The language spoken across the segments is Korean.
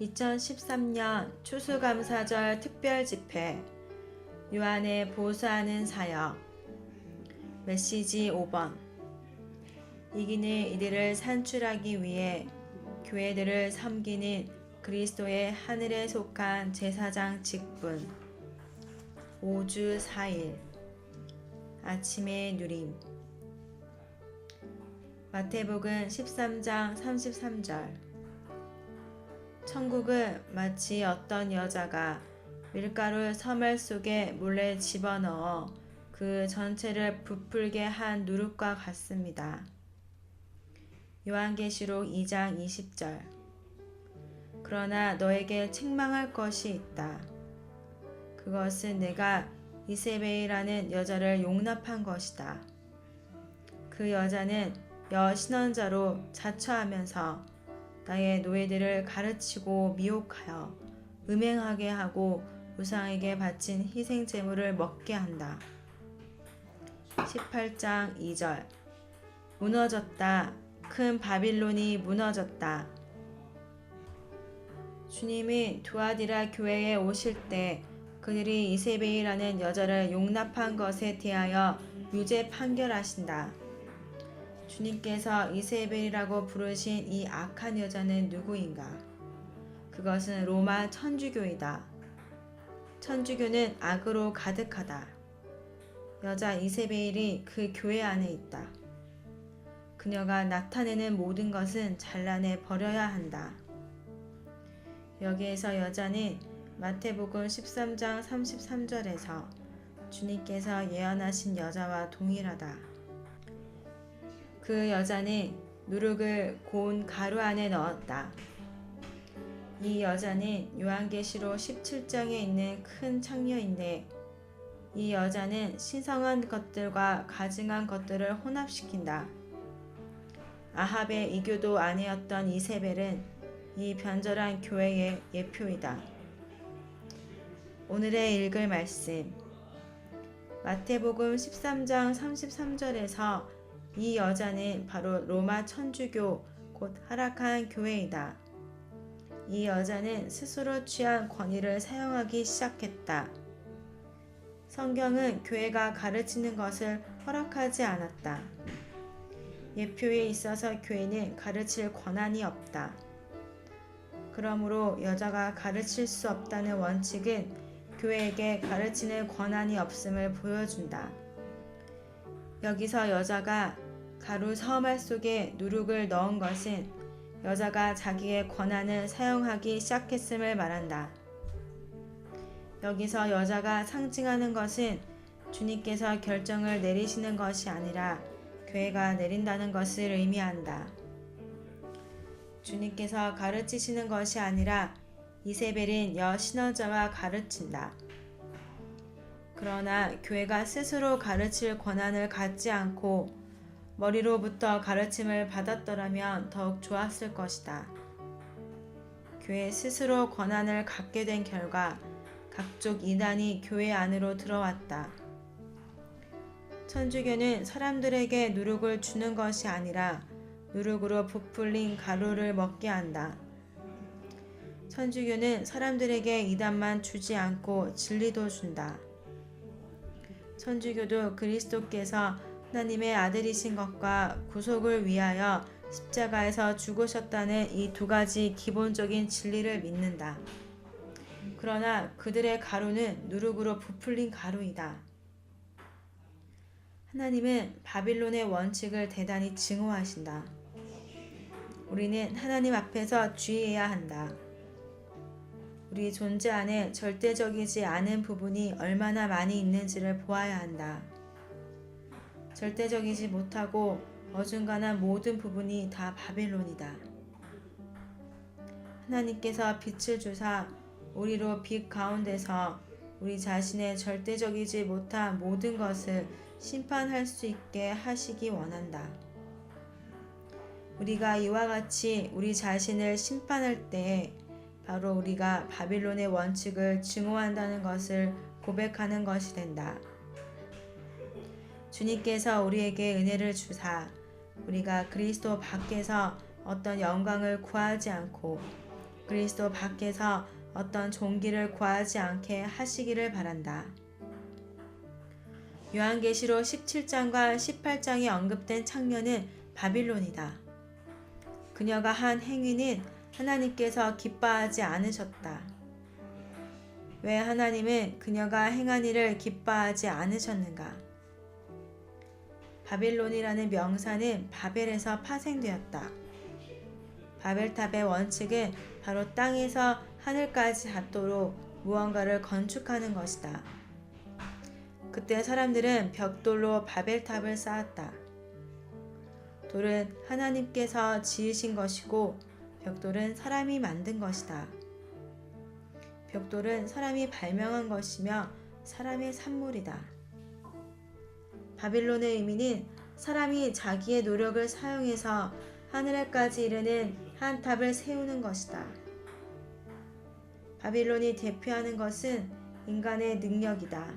2013년 추수감사절 특별집회. 요한의 보수하는 사역. 메시지 5번. 이기는 이들을 산출하기 위해 교회들을 섬기는 그리스도의 하늘에 속한 제사장 직분. 5주 4일. 아침의 누림. 마태복음 13장 33절 천국은 마치 어떤 여자가 밀가루 서말 속에 몰래 집어넣어 그 전체를 부풀게 한 누룩과 같습니다. 요한계시록 2장 20절 그러나 너에게 책망할 것이 있다. 그것은 내가 이세베이라는 여자를 용납한 것이다. 그 여자는 여신원자로 자처하면서 나의 노예들을 가르치고 미혹하여 음행하게 하고 우상에게 바친 희생 제물을 먹게 한다. 18장 2절 무너졌다. 큰 바빌론이 무너졌다. 주님이 두아디라 교회에 오실 때 그들이 이세베이라는 여자를 용납한 것에 대하여 유죄 판결하신다. 주님께서 이세벨이라고 부르신 이 악한 여자는 누구인가? 그것은 로마 천주교이다. 천주교는 악으로 가득하다. 여자 이세벨이 그 교회 안에 있다. 그녀가 나타내는 모든 것은 잘라내 버려야 한다. 여기에서 여자는 마태복음 13장 33절에서 주님께서 예언하신 여자와 동일하다. 그 여자는 누룩을 고운 가루 안에 넣었다. 이 여자는 요한계시록 17장에 있는 큰 창녀인데 이 여자는 신성한 것들과 가증한 것들을 혼합시킨다. 아합의 이교도 아내였던 이세벨은 이 변절한 교회의 예표이다. 오늘의 읽을 말씀 마태복음 13장 33절에서 이 여자는 바로 로마 천주교 곧 하락한 교회이다. 이 여자는 스스로 취한 권위를 사용하기 시작했다. 성경은 교회가 가르치는 것을 허락하지 않았다. 예표에 있어서 교회는 가르칠 권한이 없다. 그러므로 여자가 가르칠 수 없다는 원칙은 교회에게 가르치는 권한이 없음을 보여준다. 여기서 여자가 가루 서말 속에 누룩을 넣은 것은 여자가 자기의 권한을 사용하기 시작했음을 말한다. 여기서 여자가 상징하는 것은 주님께서 결정을 내리시는 것이 아니라 교회가 내린다는 것을 의미한다. 주님께서 가르치시는 것이 아니라 이세벨은 여신어자와 가르친다. 그러나 교회가 스스로 가르칠 권한을 갖지 않고 머리로부터 가르침을 받았더라면 더욱 좋았을 것이다. 교회 스스로 권한을 갖게 된 결과 각종 이단이 교회 안으로 들어왔다. 천주교는 사람들에게 누룩을 주는 것이 아니라 누룩으로 부풀린 가루를 먹게 한다. 천주교는 사람들에게 이단만 주지 않고 진리도 준다. 천주교도 그리스도께서 하나님의 아들이신 것과 구속을 위하여 십자가에서 죽으셨다는 이 두 가지 기본적인 진리를 믿는다. 그러나 그들의 가루는 누룩으로 부풀린 가루이다. 하나님은 바빌론의 원칙을 대단히 증오하신다. 우리는 하나님 앞에서 주의해야 한다. 우리 존재 안에 절대적이지 않은 부분이 얼마나 많이 있는지를 보아야 한다. 절대적이지 못하고 어중간한 모든 부분이 다 바벨론이다. 하나님께서 빛을 주사 우리로 빛 가운데서 우리 자신의 절대적이지 못한 모든 것을 심판할 수 있게 하시기 원한다. 우리가 이와 같이 우리 자신을 심판할 때 바로 우리가 바빌론의 원칙을 증오한다는 것을 고백하는 것이 된다. 주님께서 우리에게 은혜를 주사 우리가 그리스도 밖에서 어떤 영광을 구하지 않고 그리스도 밖에서 어떤 종기를 구하지 않게 하시기를 바란다. 요한계시록 17장과 18장에 언급된 창녀는 바빌론이다. 그녀가 한 행위는 하나님께서 기뻐하지 않으셨다. 왜 하나님은 그녀가 행한 일을 기뻐하지 않으셨는가? 바빌론이라는 명사는 바벨에서 파생되었다. 바벨탑의 원칙은 바로 땅에서 하늘까지 닿도록 무언가를 건축하는 것이다. 그때 사람들은 벽돌로 바벨탑을 쌓았다. 돌은 하나님께서 지으신 것이고 벽돌은 사람이 만든 것이다. 벽돌은 사람이 발명한 것이며 사람의 산물이다. 바빌론의 의미는 사람이 자기의 노력을 사용해서 하늘에까지 이르는 한 탑을 세우는 것이다. 바빌론이 대표하는 것은 인간의 능력이다.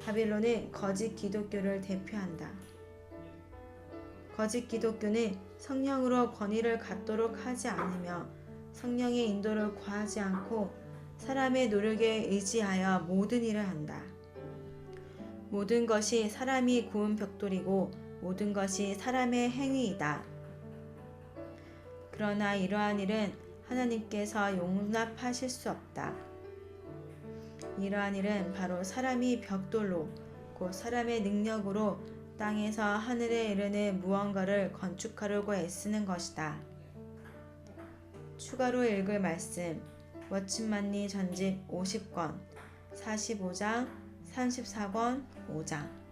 바빌론은 거짓 기독교를 대표한다. 거짓 기독교는 성령으로 권위를 갖도록 하지 않으며 성령의 인도를 구하지 않고 사람의 노력에 의지하여 모든 일을 한다. 모든 것이 사람이 구운 벽돌이고 모든 것이 사람의 행위이다. 그러나 이러한 일은 하나님께서 용납하실 수 없다. 이러한 일은 바로 사람이 벽돌로 곧 사람의 능력으로 땅에서 하늘에 이르는 무언가를 건축하려고 애쓰는 것이다. 추가로 읽을 말씀 워치만리 전집 50권 45장 34권 5장